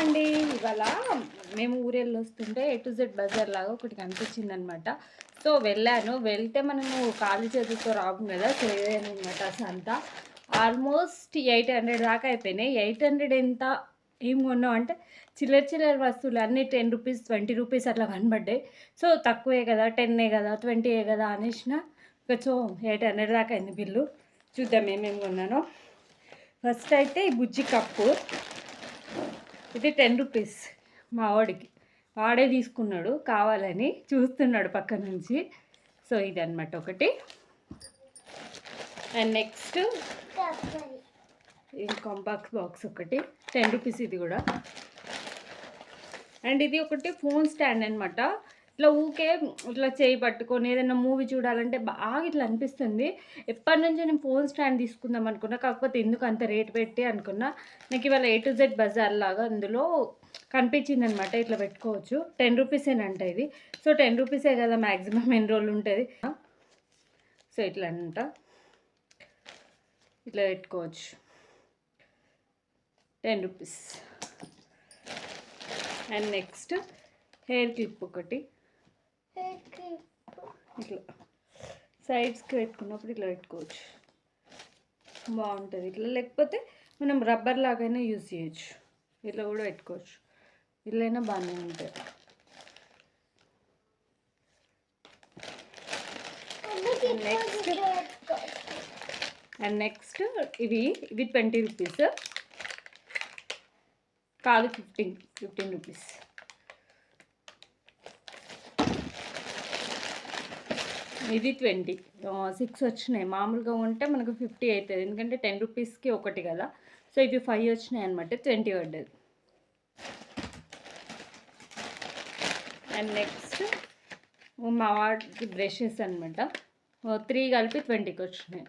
అండి ఇవాళ మేము ఊరెళ్ళి వస్తుంటే ఏ టు జెడ్ బజార్ లాగా ఒకటి కనిపించింది అనమాట సో వెళ్ళాను. వెళ్తే మనము ఖాళీ చేతులతో రాము కదా చేయను అనమాట అసంతా. ఆల్మోస్ట్ ఎయిట్ హండ్రెడ్ దాకా అయిపోయినాయి. ఎయిట్ హండ్రెడ్ ఎంత? ఏం కొన్నాం అంటే చిల్లర చిల్లర వస్తువులు అన్నీ టెన్ రూపీస్ ట్వంటీ రూపీస్ అట్లా కనబడ్డాయి. సో తక్కువే కదా టెన్నే కదా ట్వంటీయే కదా అనేసిన. కొంచెం ఎయిట్ హండ్రెడ్ దాకా అయింది బిల్లు. చూద్దాం ఏమేమి కొన్నానో. ఫస్ట్ అయితే ఈ బుజ్జి కప్పు. ఇది టెన్ రూపీస్ మా వాడికి. వాడే తీసుకున్నాడు కావాలని చూస్తున్నాడు పక్క నుంచి. సో ఇది అనమాట ఒకటి. అండ్ నెక్స్ట్ ఇది కాంపాక్స్ బాక్స్ ఒకటి. టెన్ రూపీస్ ఇది కూడా. అండ్ ఇది ఒకటి ఫోన్ స్టాండ్ అనమాట ఇట్లా ఊకే ఇట్లా చేయి పట్టుకొని ఏదైనా మూవీ చూడాలంటే బాగా ఇట్లా అనిపిస్తుంది. ఎప్పటి నుంచో నేను ఫోన్ స్టాండ్ తీసుకుందాం అనుకున్నా కాకపోతే ఎందుకు అంత రేట్ పెట్టి అనుకున్నా. నాకు ఇవాళ ఏ టు జెడ్ బజార్ లాగా అందులో కనిపించింది అనమాట ఇట్లా పెట్టుకోవచ్చు. టెన్ రూపీసేనంట ఇది. సో టెన్ రూపీసే కదా మ్యాక్సిమం ఎన్ని రోజులు ఉంటుంది? సో ఇట్లా అంట. ఇట్లా పెట్టుకోవచ్చు. Ten rupees. And next hair clip ఒకటి. ఇట్లా సైడ్స్కి పెట్టుకున్నప్పుడు ఇట్లా పెట్టుకోవచ్చు. బాగుంటుంది ఇట్లా. లేకపోతే మనం రబ్బర్ లాగైనా యూజ్ చేయొచ్చు. ఇట్లా కూడా పెట్టుకోవచ్చు. ఇట్లైనా బాగానే ఉంటుంది. నెక్స్ట్ అండ్ నెక్స్ట్ ఇవి ఇవి ట్వంటీ రూపీస్ కాదు ఫిఫ్టీన్ ఫిఫ్టీన్ రూపీస్ ఇది ట్వంటీ. సిక్స్ వచ్చినాయి. మామూలుగా ఉంటే మనకు ఫిఫ్టీ అవుతుంది ఎందుకంటే టెన్ రూపీస్కి ఒకటి కదా. సో ఇవి ఫైవ్ వచ్చినాయి అనమాట ట్వంటీ పడ్డది. అండ్ నెక్స్ట్ మా వాడికి బ్రషెస్ అనమాట త్రీ కలిపి ట్వంటీకి వచ్చినాయి.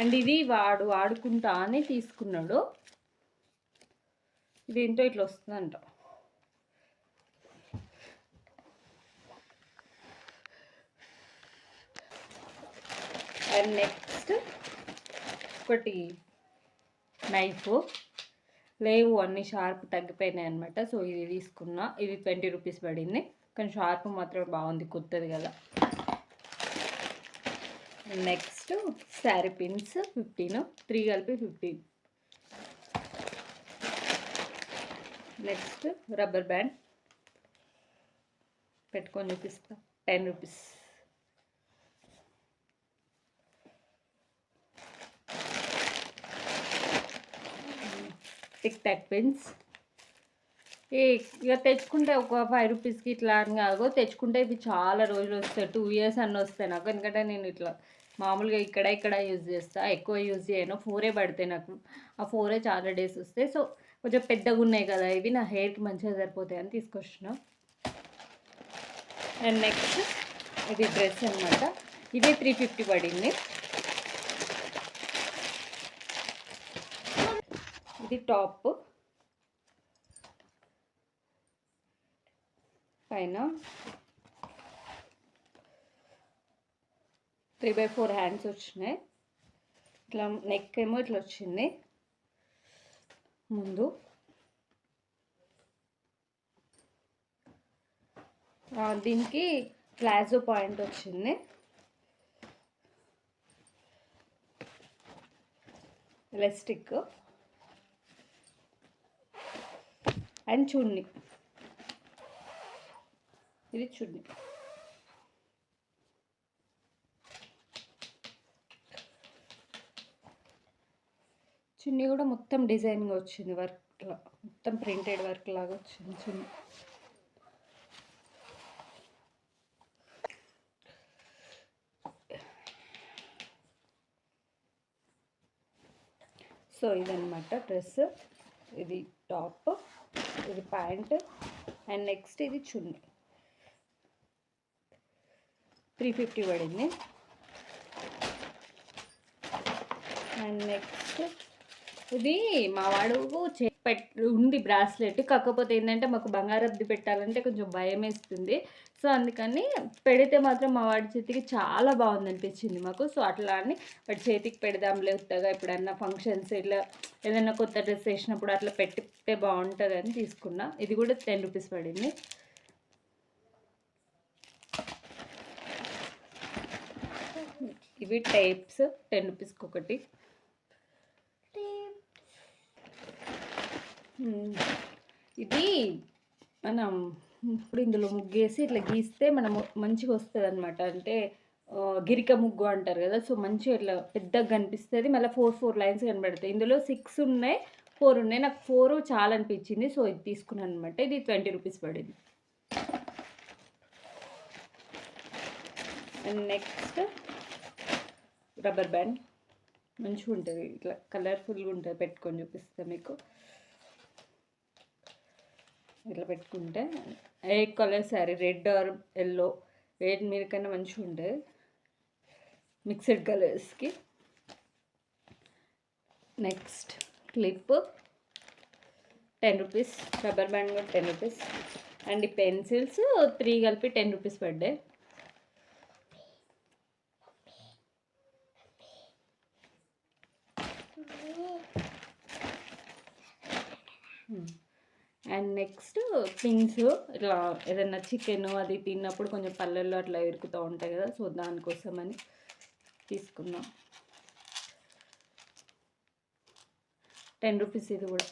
అండ్ ఇది వాడు వాడుకుంటా అని తీసుకున్నాడు. ఇది ఇట్లా వస్తుందంట. అండ్ నెక్స్ట్ ఒకటి నైఫ్ లేవు అన్ని షార్ప్ తగ్గిపోయినాయి అనమాట సో ఇది తీసుకున్నా. ఇది ట్వంటీ రూపీస్ పడింది. కానీ షార్ప్ మాత్రం బాగుంది కొత్తది కదా. Next sari pins fifteen three కలిపి ఫిఫ్టీన్ నెక్స్ట్ రబ్బర్ బ్యాండ్ పెట్టుకొని చూపిస్తా. Ten rupees tick tock pens ఈ ఇక తెచ్చుకుంటే ఒక ఫైవ్ రూపీస్కి ఇట్లా అని కాదు. తెచ్చుకుంటే ఇవి చాలా రోజులు వస్తాయి. టూ ఇయర్స్ అన్నీ వస్తాయి నాకు. ఎందుకంటే నేను ఇట్లా మామూలుగా ఇక్కడ ఇక్కడ యూజ్ చేస్తా. ఎక్కువ యూజ్ చేయను. ఫోరే పడితే నాకు. ఆ ఫోరే చాలా డేస్ వస్తాయి. సో కొంచెం పెద్దగా ఉన్నాయి కదా ఇవి. నా హెయిర్కి మంచిగా సరిపోతాయి అని తీసుకొచ్చిన. అండ్ నెక్స్ట్ ఇది డ్రెస్ అనమాట ఇది త్రీ ఫిఫ్టీ పడింది. ఇది టాప్. పైన త్రీ బై ఫోర్ హ్యాండ్స్ వచ్చినాయి. ఇట్లా నెక్ ఏమో ఇట్లా వచ్చింది. ముందు దీనికి ప్లాజో పాయింట్ వచ్చింది. ఎలాస్టిక్ అండ్ చున్నీ ఇది చున్నీ చున్నీ కూడా మొత్తం డిజైన్గా వచ్చింది వర్క్ మొత్తం ప్రింటెడ్ వర్క్ లాగా వచ్చింది చున్నీ సో ఇదన్నమాట డ్రెస్. ఇది టాప్. ఇది ప్యాంట్ అండ్ నెక్స్ట్ ఇది చున్నీ. త్రీ ఫిఫ్టీ పడింది. అండ్ నెక్స్ట్ ఇది మా వాడు పెట్ ఉంది బ్రాస్లెట్. కాకపోతే ఏంటంటే మాకు బంగారబ్ది పెట్టాలంటే కొంచెం భయం వేస్తుంది సో అందుకని పెడితే మాత్రం మా వాడి చేతికి చాలా బాగుంది అనిపించింది మాకు. సో అట్లా అని వాడి చేతికి పెడదాంలే ఉత్తగా ఎప్పుడన్నా ఫంక్షన్స్ ఇట్లా ఏదైనా కొత్త డ్రెస్ వేసినప్పుడు అట్లా పెట్టితే బాగుంటుంది అని తీసుకున్నా. ఇది కూడా టెన్ రూపీస్ పడింది. ఇవి టైప్స్ టెన్ రూపీస్కి ఒకటి. ఇది మనం ఇప్పుడు ఇందులో ముగ్గేసి ఇట్లా గీస్తే మనం మంచిగా వస్తుంది అనమాట అంటే గిరిక ముగ్గు అంటారు కదా సో మంచిగా ఇట్లా పెద్దగా కనిపిస్తుంది. మళ్ళీ ఫోర్ ఫోర్ లైన్స్ కనబడతాయి. ఇందులో సిక్స్ ఉన్నాయి ఫోర్ ఉన్నాయి. నాకు ఫోర్ చాలా అనిపించింది సో ఇది తీసుకున్నాను అనమాట ఇది ట్వంటీ రూపీస్ పడింది. And next rubber band. మంచిగా ఉంటుంది ఇట్లా కలర్ఫుల్గా ఉంటుంది. పెట్టుకొని చూపిస్తాను మీకు. ఇట్లా పెట్టుకుంటే ఏ colour sari red or yellow వేటి మీద మంచిగా ఉంటుంది mixed కలర్స్కి. Next clip. Ten rupees rubber band కూడా టెన్ రూపీస్. అండ్ ఈ పెన్సిల్స్ త్రీ కలిపి టెన్ రూపీస్ పడ్డాయి. Hmm. అండ్ నెక్స్ట్ పిన్స్ ఇట్లా ఏదైనా చికెన్ అది తిన్నప్పుడు కొంచెం పల్లెల్లో అట్లా ఇరుకుతూ ఉంటాయి కదా సో దానికోసం అని తీసుకున్నాం. టెన్ రూపీస్ ఇది కూడా.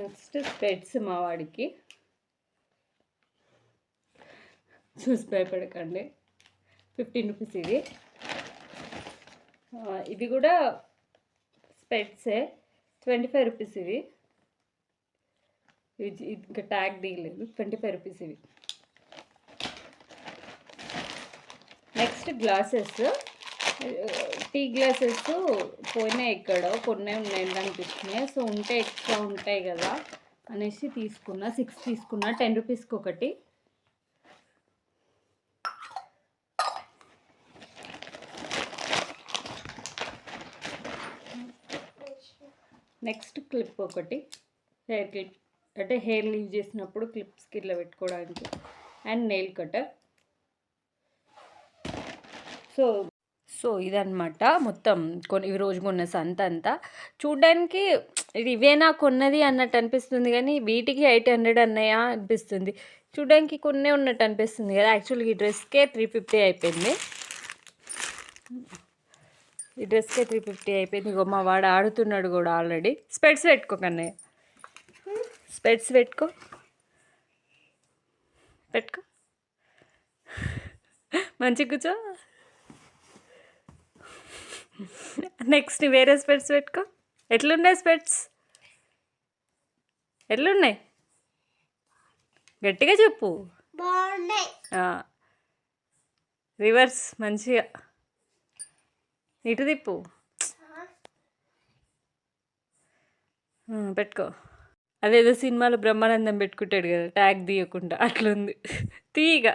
నెక్స్ట్ స్పెట్స్ మా వాడికి. చూసి భయపడకండి. ఫిఫ్టీన్ రూపీస్ ఇది. ఇది కూడా స్పెట్సే ట్వంటీ ఫైవ్ రూపీస్ ఇవి. ఇది ఇంకా ట్యాగ్ తీయలేదు. ట్వంటీ ఫైవ్ రూపీస్ ఇవి. Next glasses. టీ గ్లాసెస్ పోయినాయి ఎక్కడో కొన్ని ఉన్నాయండి అనిపిస్తున్నాయి. సో ఉంటే ఎక్స్ట్రా ఉంటాయి కదా అనేసి తీసుకున్నా. సిక్స్ తీసుకున్నా. టెన్ రూపీస్కి ఒకటి. నెక్స్ట్ క్లిప్ ఒకటి. Hair clip. అంటే హెయిర్ లీవ్ చేసినప్పుడు క్లిప్స్కి ఇట్లా పెట్టుకోవడానికి. And nail cutter so so ఇదన్నమాట మొత్తం. కొన్ని ఈ రోజు కొన్న సంత అంతా. చూడ్డానికి ఇది ఇవేనా కొన్నది అన్నట్టు అనిపిస్తుంది కానీ వీటికి ఎయిట్ హండ్రెడ్ అన్నాయా అనిపిస్తుంది. చూడడానికి కొన్నే ఉన్నట్టు అనిపిస్తుంది కదా. యాక్చువల్గా ఈ డ్రెస్కే త్రీ ఫిఫ్టీ అయిపోయింది. ఈ డ్రెస్కే త్రీ ఫిఫ్టీ అయిపోయింది. ఇగో మా వాడు ఆడుతున్నాడు కూడా ఆల్రెడీ. స్పెట్స్ పెట్టుకో కన్నయ్య. స్పెట్స్ పెట్టుకో. పెట్టుకో. మంచి కూర్చో. నెక్స్ట్ వేరే స్పెట్స్ పెట్టుకో. ఎట్లున్నాయి స్పెట్స్ ఎట్లున్నాయి? గట్టిగా చెప్పు. రివర్స్ మంచిగా. ఇటు తిప్పు. పెట్టుకో. అదేదో సినిమాలో బ్రహ్మానందం పెట్టుకుంటాడు కదా ట్యాగ్ తీయకుండా. అట్లుంది. తీయగా.